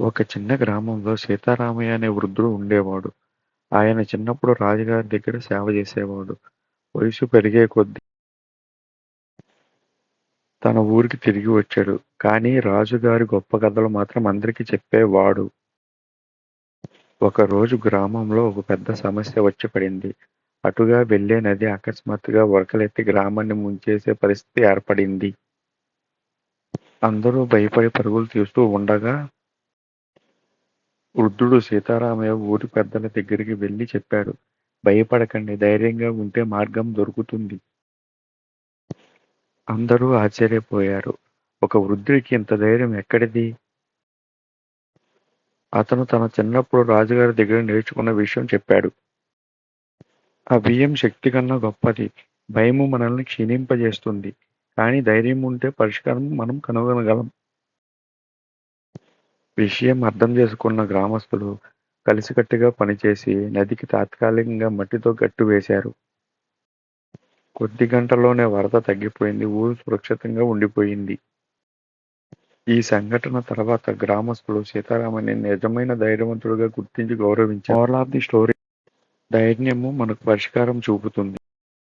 ఒక చిన్న గ్రామంలో సీతారామయ్య అనే వృద్ధుడు ఉండేవాడు. ఆయన చిన్నప్పుడు రాజుగారి దగ్గర సేవ చేసేవాడు. వయసు పెరిగే కొద్దీ తన ఊరికి తిరిగి వచ్చాడు. కానీ రాజుగారి గొప్ప కథలు మాత్రం అందరికీ చెప్పేవాడు. ఒకరోజు గ్రామంలో ఒక పెద్ద సమస్య వచ్చి పడింది. అటుగా వెళ్ళే నది అకస్మాత్తుగా వరకలెత్తి గ్రామాన్ని ముంచేసే పరిస్థితి ఏర్పడింది. అందరూ భయపడి పరుగులు తీస్తూ ఉండగా వృద్ధుడు సీతారామయ్య ఊరి పెద్దల దగ్గరికి వెళ్ళి చెప్పాడు. భయపడకండి ధైర్యంగా ఉంటే మార్గం దొరుకుతుంది. అందరూ ఆశ్చర్యపోయారు. ఒక వృద్ధుడికి ఇంత ధైర్యం ఎక్కడిది? అతను తన చిన్నప్పుడు రాజుగారి దగ్గర నేర్చుకున్న విషయం చెప్పాడు. ఆ బియ్యం శక్తి కన్నా గొప్పది. భయము మనల్ని క్షీణింపజేస్తుంది. కానీ ధైర్యం ఉంటే పరిష్కారం మనం కనుగొనగలం. విషయం అర్థం చేసుకున్న గ్రామస్తులు కలిసికట్టుగా పనిచేసి నదికి తాత్కాలికంగా మట్టితో గట్టు వేశారు. కొద్ది గంటల్లోనే వరద తగ్గిపోయింది. ఊరు సురక్షితంగా ఉండిపోయింది. ఈ సంఘటన తర్వాత గ్రామస్తులు సీతారామని నిజమైన ధైర్యవంతుడిగా గుర్తించి గౌరవించారు. మోరల్ ఆఫ్ ది స్టోరీ ధైర్యము మనకు పరిష్కారం చూపుతుంది.